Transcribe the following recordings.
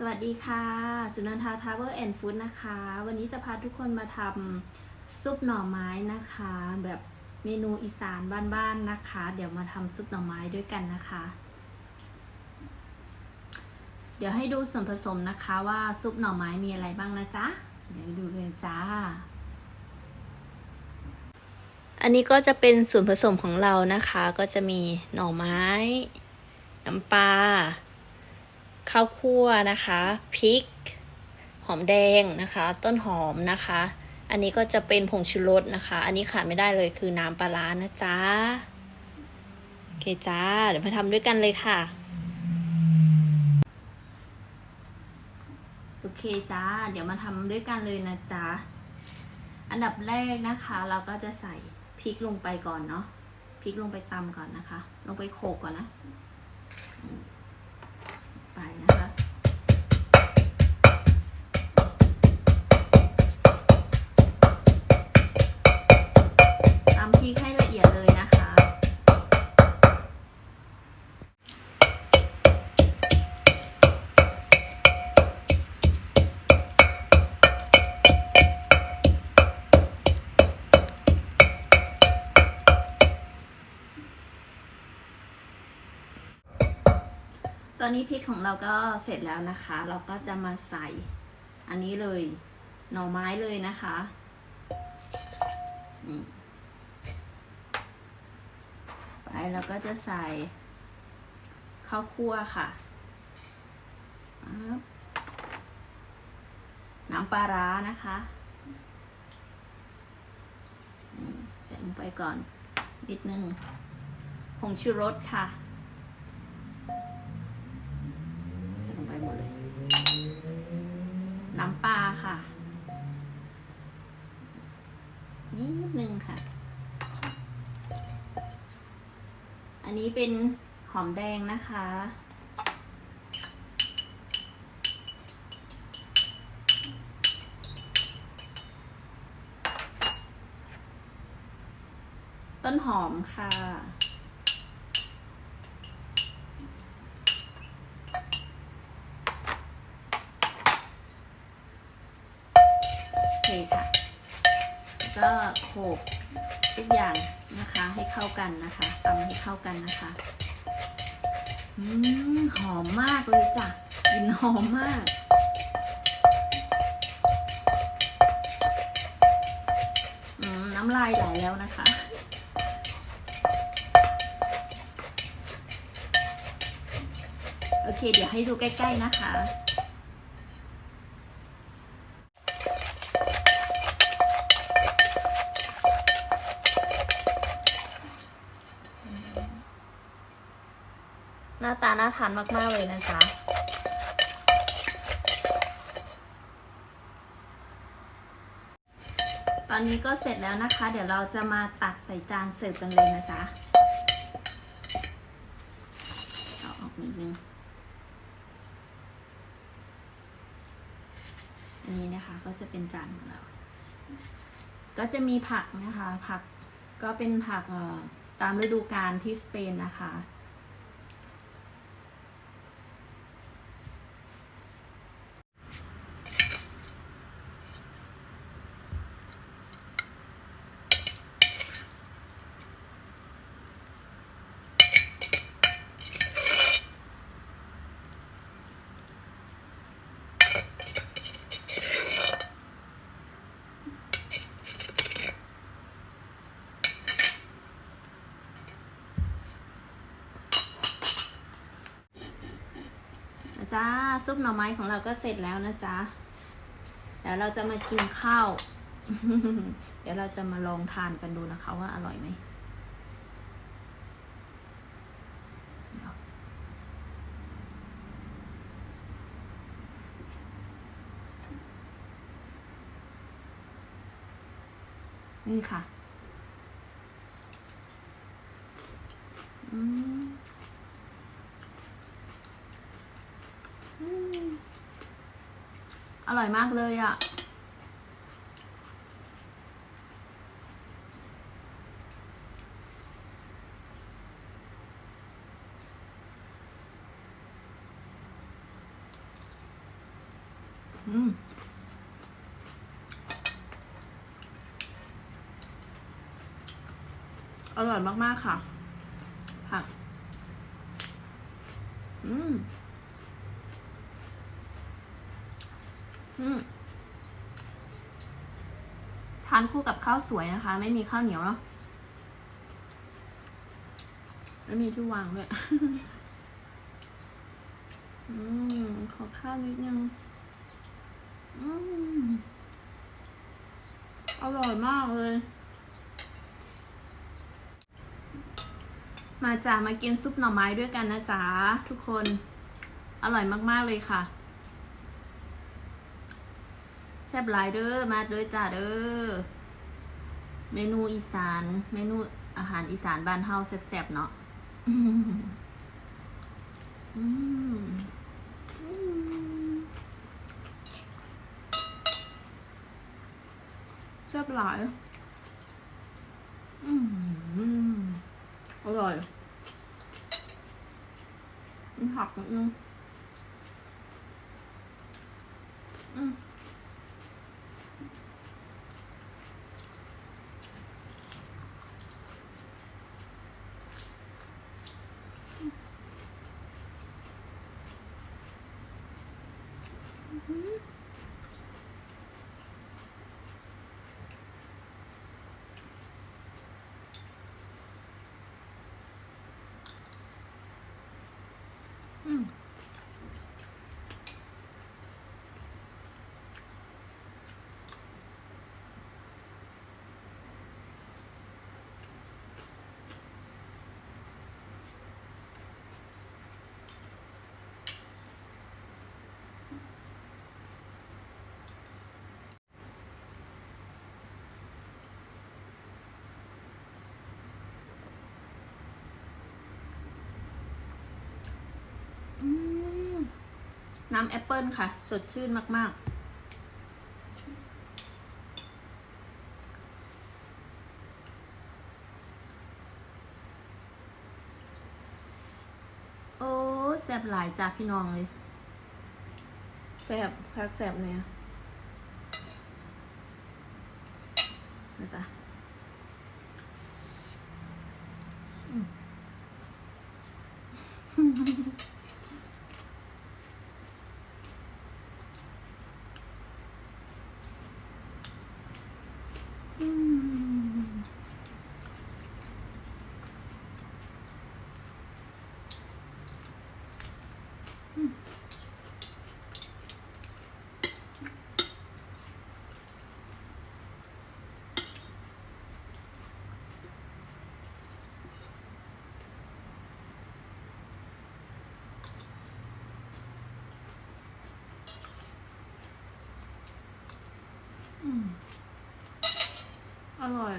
สวัสดีค่ะ สุนันทาทาวเวอร์แอนด์ฟู้ดนะคะ วันนี้จะพาทุกคนมาทำซุปหน่อไม้นะคะ แบบเมนูอีสานบ้านๆนะคะ เดี๋ยวมาทำซุปหน่อไม้ด้วยกันนะคะ เดี๋ยวให้ดูส่วนผสมนะคะว่าซุปหน่อไม้มีอะไรบ้างนะจ๊ะ เดี๋ยวดูเลยจ้า อันนี้ก็จะเป็นส่วนผสมของเรานะคะ ก็จะมีหน่อไม้ น้ำปลา ข้าวคั่วนะคะพริก หอมแดงนะคะ ต้นหอมนะคะ อันนี้ก็จะเป็นผงชูรสนะคะ อันนี้ขาดไม่ได้เลยคือน้ำปลาร้านะจ๊ะโอเคจ้า เดี๋ยวมาทำด้วยกันเลยค่ะโอเคจ้า เดี๋ยวมาทำด้วยกันเลยนะจ๊ะอันดับแรกนะคะ เราก็จะใส่พริกลงไปก่อนเนาะพริกลงไปตำก่อนนะคะ ลงไปโขกก่อนนะ อนนี้พริกของเราก็เสร็จแล้วนะคะ เราก็จะมาใส่อันนี้เลยหน่อไม้เลยนะคะไปเราก็จะใส่ข้าวคั่วค่ะน้ำปลาร้านะคะใส่ลงไปก่อนนิดนึงผงชูรสค่ะ อันนี้เป็นหอมแดงนะคะ ต้นหอมค่ะคค่ะ ก็โขลกทุกอย่าง นะคะให้เข้ากันนะคะตำให้เข้ากันนะคะอืมหอมมากเลยจ้ะกลิ่นหอมมากอืมน้ำลายไหลแล้วนะคะโอเค เดี๋ยวให้ดูใกล้ ๆ นะคะ หน้าตาน่า ทานมากๆเลยนะจ๊ะตอนนี้ก็เสร็จแล้วนะคะ เดี๋ยวเราจะมาตักใส่จานเสิร์ฟกันเลยนะจ๊ะเอาออกนิดนึงอันนี้นะคะก็จะเป็นจานของเรา ก็จะมีผักนะคะ ผักก็เป็นผักตามฤดูกาลที่สเปนนะคะจ๊ะ ซุปหน่อไม้ของเราก็เสร็จแล้วนะจ๊ะเดี๋ยวเราจะมากินข้าว เดี๋ยวเราจะมาลองทานกันดูนะคะว่าอร่อยไหมนี่ค่ะ อืม อืม อร่อยมากเลยอะ่ะ อืมอร่อยมาก ๆ ค่ะ ผัก อืม อืม ทานคู่กับ ข้าวสวยนะคะ ไม่มีข้าวเหนียวเนาะไม่มีที่วางด้วย อืม ขอข้าวนิดนึง อืม อร่อยมากเลย มาจ้ามากินซุปหน่อไม้ด้วยกันนะจ๊ะทุกคน อร่อยมาก ๆ เลยค่ะ แซ่บหลายเด้อ มาเด้อจ้าเด้อ เมนูอีสาน เมนูอาหารอีสานบ้านเฮาแซ่บๆเนาะแซ่บหลาย อืมอร่อยมีผักนิดนึงอืม อืมอืม น้ำแอปเปิลค่ะ สดชื่นมากๆ โอ้แสบหลายจากพี่น้องเลยแสบพักแสบเนี่ยนะจ๊ะอืม อืม อืมอร่อย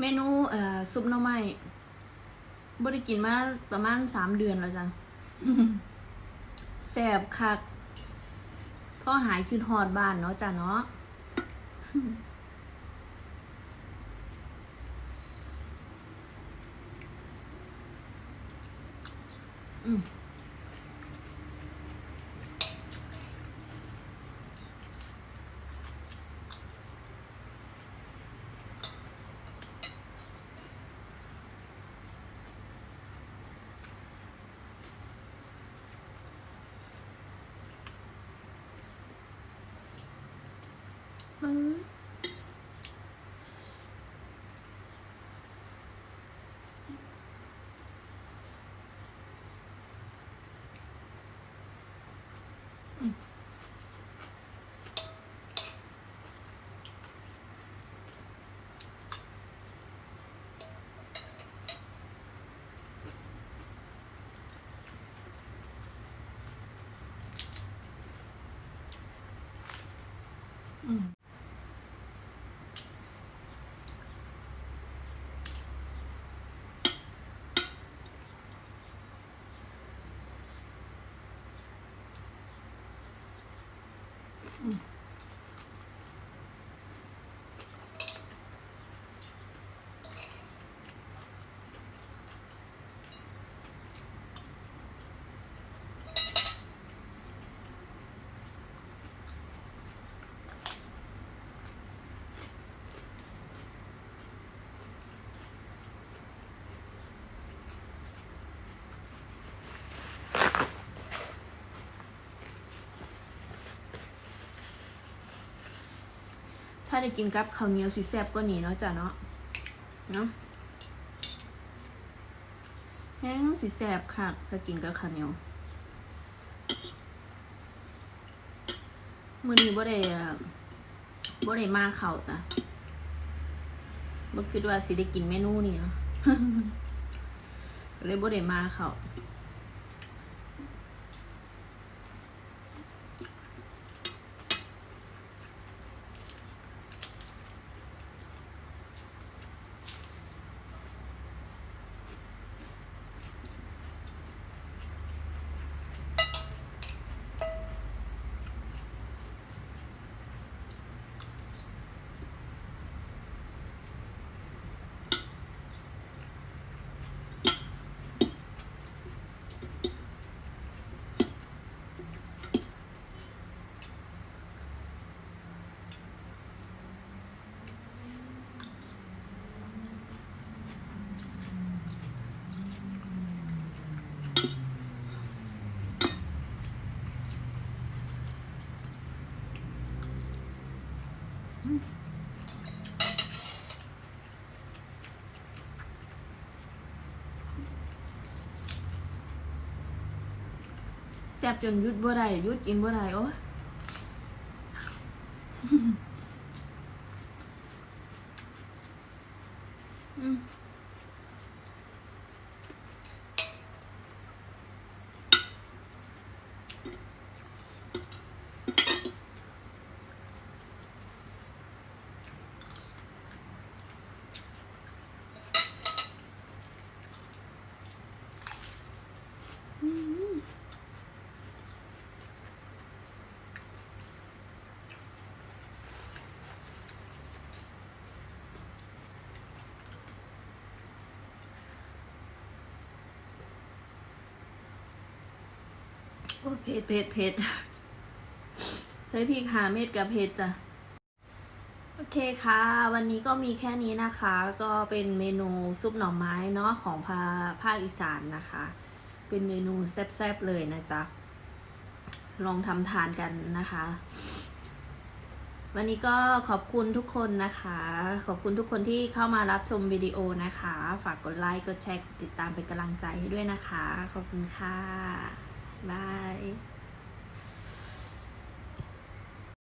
เมนูเอ่อซุปหน่อไม้บ่ได้กินมาประมาณสามเดือนแล้วจ้ะแสบคักพ่อหายคืนหอดบ้านเนาะจ้ะเนาะอืม เอ้ย ถ้าได้กินกับข้าวเหนียวสีแซ่บก็หนีเนาะจ้ะเนาะเนาะแห้งสีแซ่บค่ะถ้ากินกับข้าวเหนียวมื้อนี้บ่ได้บ่ได้มาเข้าจ้ะบ่คิดว่าสิได้กินเมนูนี้เนาะเลยบ่ได้มาเข้า ซ่บจนยุดบ่ได้ยุดกินบ่ได้โอ้อืม โอ้เผ็ดเผ็ดเผ็ดใส่พริกหาเม็ดกับเผ็ดจ้ะ โอเคค่ะ วันนี้ก็มีแค่นี้นะคะ ก็เป็นเมนูซุปหน่อไม้เนาะของภาภาคอีสานนะคะ เป็นเมนูแซ่บๆเลยนะจ๊ะ ลองทำทานกันนะคะวันนี้ก็ขอบคุณทุกคนนะคะ ขอบคุณทุกคนที่เข้ามารับชมวิดีโอนะคะ ฝากกดไลค์ กดแชร์ ติดตามเป็นกำลังใจให้ด้วยนะคะ ขอบคุณค่ะ บาย